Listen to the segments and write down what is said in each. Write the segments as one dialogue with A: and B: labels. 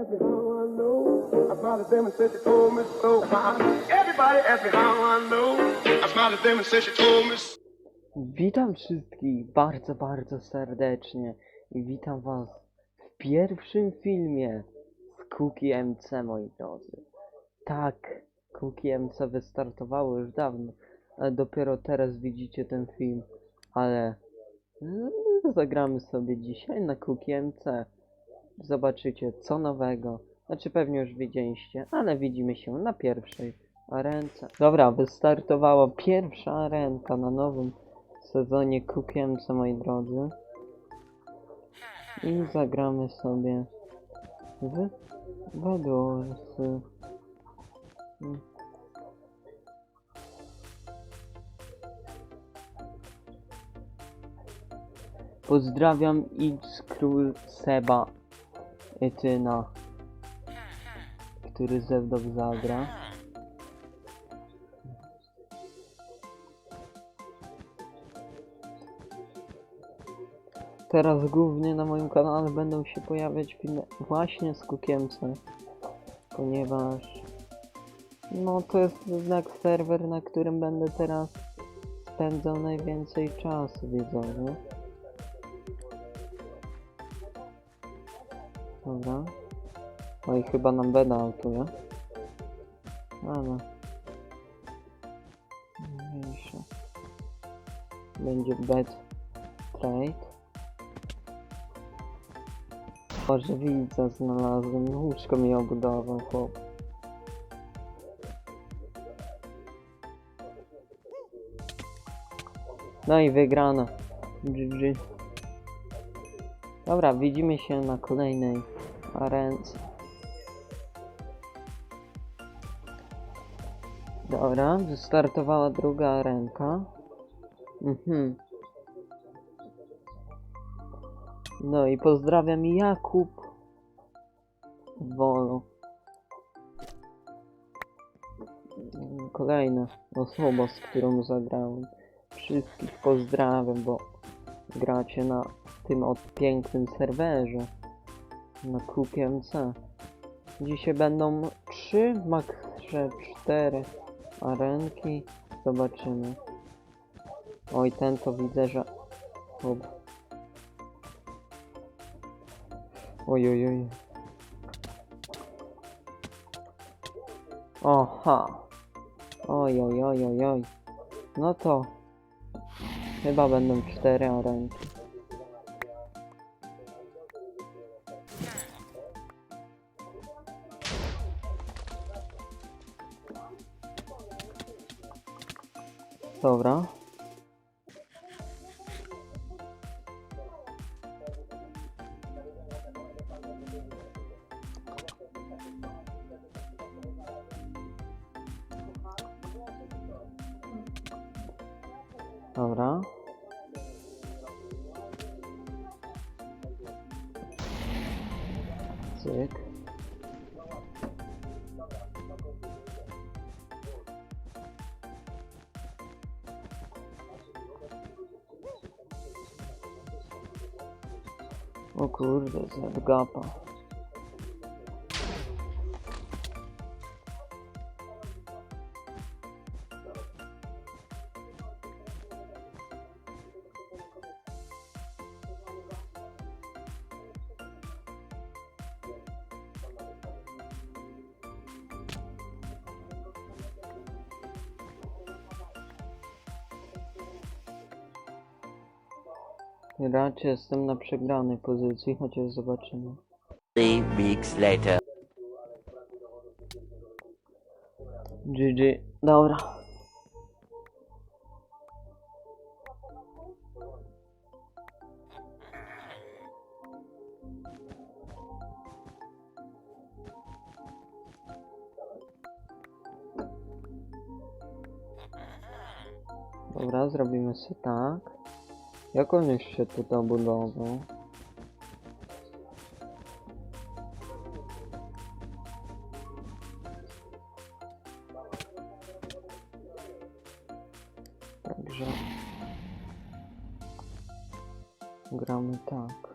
A: ask me how I know. I smiled at them and said she told me so. Everybody asked me how I know. I smiled at them and said she told me so.
B: Witam wszystkich bardzo, bardzo serdecznie i witam was w pierwszym filmie z Cookie MC, moi drodzy. Tak, Cookie MC wystartowało już dawno, ale dopiero teraz widzicie ten film, ale mm, zagramy sobie dzisiaj na Cookie MC. Zobaczycie co nowego, znaczy pewnie już widzieliście, ale widzimy się na pierwszej arence. Dobra, wystartowała pierwsza arenka na nowym sezonie Kukiemce, moi drodzy. I zagramy sobie w. Mm. Pozdrawiam X Król Seba Etyna, który ze mną zagra. Teraz głównie na moim kanale będą się pojawiać filmy właśnie z Kukiemce, ponieważ no to jest jednak serwer, na którym będę teraz spędzał najwięcej czasu widzowie. Dobra. Oj, chyba nam beda autuje. Ale... Mniejsza. Będzie bed trade. Boże, widza znalazłem. Łóżko mi obudował, chłop. No i wygrana. GG. Dobra, widzimy się na kolejnej arence. Dobra, wystartowała druga arenka. Mhm. No i pozdrawiam Jakub Wolo. Mm, Kolejna osoba, z którą zagrałem. Wszystkich pozdrawiam, bo gracie na tym od pięknym serwerze. Na kupie MC. Dzisiaj będą trzy, max cztery arenki. Zobaczymy. Oj, ten to widzę, że... Ob. Oj, oj, oj. Oha. Oj, oj, oj, oj, oj. No to... Chyba będą cztery arenki. Dobra. Dobra. Cyk. O kurde, zgapa. Raczej jestem na przegranej pozycji, chociaż zobaczymy.
C: Three weeks later.
B: GG. Dobra. Dobra, zrobimy sobie tak. Jak on już się tutaj obudował? Także gramy tak.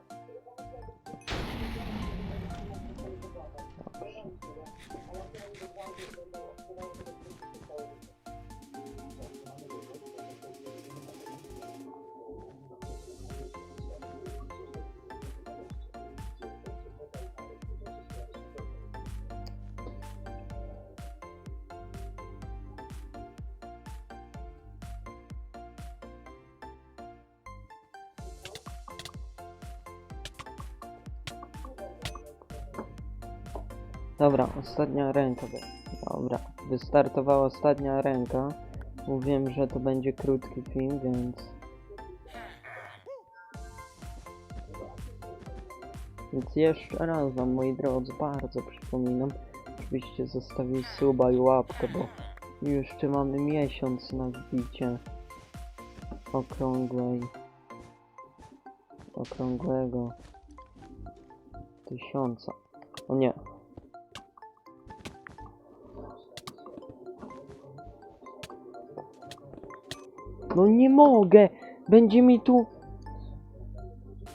B: Dobra, ostatnia ręka. Dobra, wystartowała ostatnia ręka. Mówiłem, że to będzie krótki film, więc... Więc jeszcze raz wam, moi drodzy, bardzo przypominam, żebyście zostawili suba i łapkę, bo jeszcze mamy miesiąc na wbicie okrągłej okrągłego tysiąca. O nie. No nie mogę! Będzie mi tu...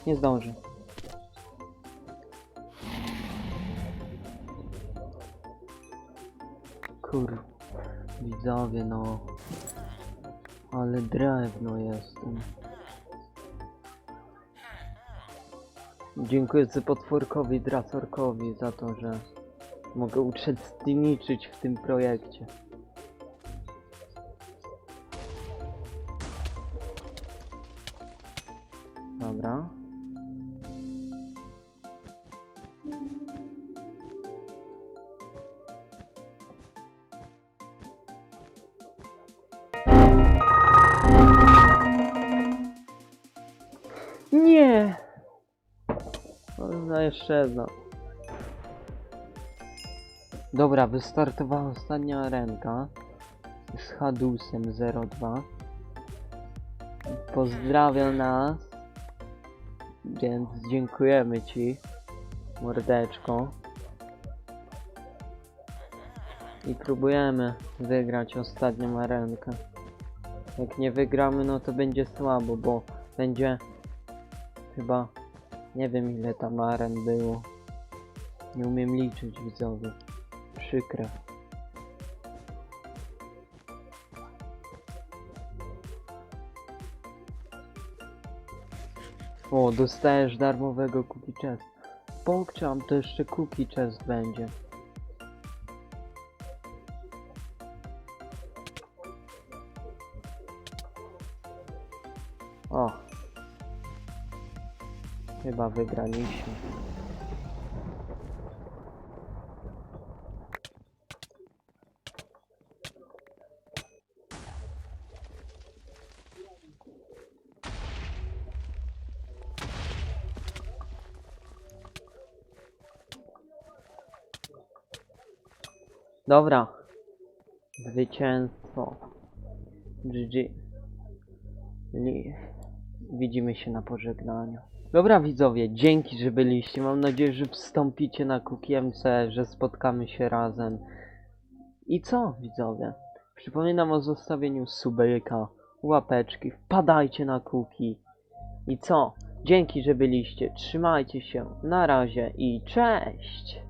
B: Nie zdąży. Kur... Widzowie, no... Ale drewno jestem. Dziękuję potworkowi Dracorkowi za to, że mogę uczestniczyć w tym projekcie. Jeszcze jedna. Dobra, wystartowała ostatnia ręka z Hadusem 02. Pozdrawiam nas. Więc dziękujemy Ci, mordeczko. I próbujemy wygrać ostatnią arenkę. Jak nie wygramy, no to będzie słabo, bo będzie chyba nie wiem ile tam aren było. Nie umiem liczyć widzowie. Przykre. O, dostajesz darmowego cookie chest. Pokczam, to jeszcze cookie chest będzie. O. Chyba wygraliśmy. Dobra. Zwycięstwo. GG. Widzimy się na pożegnaniu. Dobra widzowie, dzięki, że byliście. Mam nadzieję, że wstąpicie na Kukiemce, że spotkamy się razem. I co widzowie? Przypominam o zostawieniu subejka, łapeczki, wpadajcie na kuki. I co? Dzięki, że byliście. Trzymajcie się. Na razie i cześć!